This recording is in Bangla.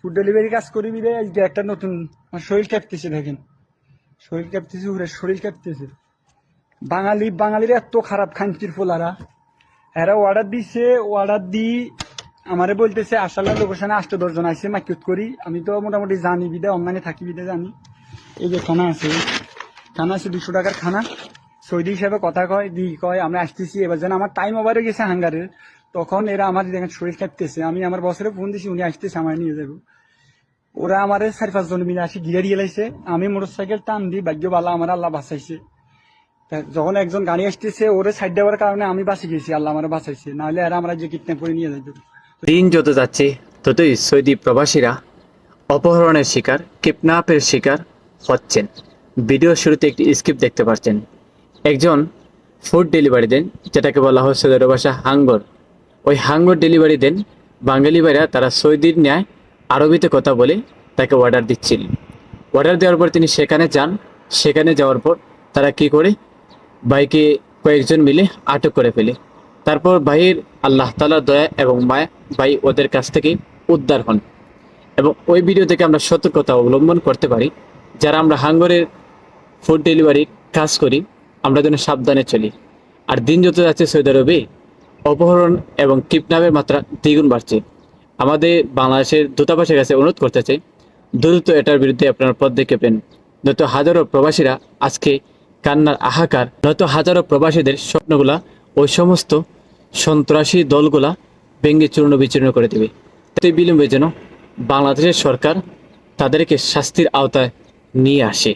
ফুড ডেলিভারি কাজ করি বিদে আজকে একটা নতুন শরীর কাঁপতেছে দেখেন। শরীর কাঁপতেছে ওরে শরীর কাঁপতেছে। বাঙালি, বাঙালির এত খারাপ খাঞ্চির ফোলারা এরা অর্ডার দিছে অর্ডার দি আমারে বলতেছে আসালা লোকেশনে আষ্ট দশজন আসছে মাকিউত করি। আমি তো মোটামুটি জানি বিদে, অনলাইনে থাকি বিদে, জানি। এই যে খানা আছে খানা আছে দুশো টাকার খানা সৌদি হিসাবে কথা কয়, দি কয়, আমরা আসতেছি, এবার যেন আমার টাইম ওভারে গেছে হাঙ্গারের। তখন এরা আমার দেখেন শরীর কাঁপতেছে। আমি আমার বছরে ফোন দিছি, উনি আসতেছে আমার নিয়ে যাব। ওরা আমার চার পাঁচজন মিলে আসি, ঘিরে দিয়ে লাইছে। আমি মোটর সাইকেল টান দিই ভাগ্য বালা আমার আল্লাহ বাঁচাইছে। যখন একজন গাড়ি আসতেছে, ওরে সাইড দেওয়ার কারণে আমি বাঁচে গেছি, আল্লাহ আমার বাঁচাইছে। নাহলে এরা আমরা যে কিডন্যাপ করে নিয়ে যাইতো। দিন যত যাচ্ছে, ততই সৌদি প্রবাসীরা অপহরণের শিকার, কিডন্যাপের শিকার হচ্ছেন। ভিডিও শুরুতে একটি স্কিপ দেখতে পাচ্ছেন। একজন ফুড ডেলিভারি দেন, যেটাকে বলা হয় সৌদি ভাষা হাঙ্গর। ওই হাঙ্গর ডেলিভারি দেন। বাঙালি ভাইরা তারা সৌদির ন্যায় আরবিতে কথা বলে তাকে অর্ডার দিচ্ছিল। অর্ডার দেওয়ার পর তিনি সেখানে যান। সেখানে যাওয়ার পর তারা কি করে? বাইকে কয়েকজন মিলে আটক করে ফেলে। তারপর ভাইয়ের আল্লাহ তালার দয়া এবং মায়া ভাই ওদের কাছ থেকে উদ্ধার হন। এবং ওই ভিডিও থেকে আমরা সতর্কতা অবলম্বন করতে পারি। যারা আমরা হাঙ্গরের ফুড ডেলিভারি কাজ করি, আমরা যেন সাবধানে চলি। আর দিন যত যাচ্ছে সৌদি আরবে অপহরণ এবং কিডন্যাপের মাত্রা দ্বিগুণ বাড়ছে। আমাদের বাংলাদেশের দূতাবাসের কাছে অনুরোধ করতে চাই, দ্রুত এটার বিরুদ্ধে আপনার পদক্ষেপ নেন। নয়তো হাজারো প্রবাসীরা আজকে কান্নার আহাকার নয়তো হাজারো প্রবাসীদের স্বপ্নগুলা ওই সমস্ত সন্ত্রাসী দলগুলা ভেঙ্গে চূর্ণ বিচূর্ণ করে দেবে। তাই বিলম্বে যেন বাংলাদেশের সরকার তাদেরকে শাস্তির আওতায় নিয়ে আসে।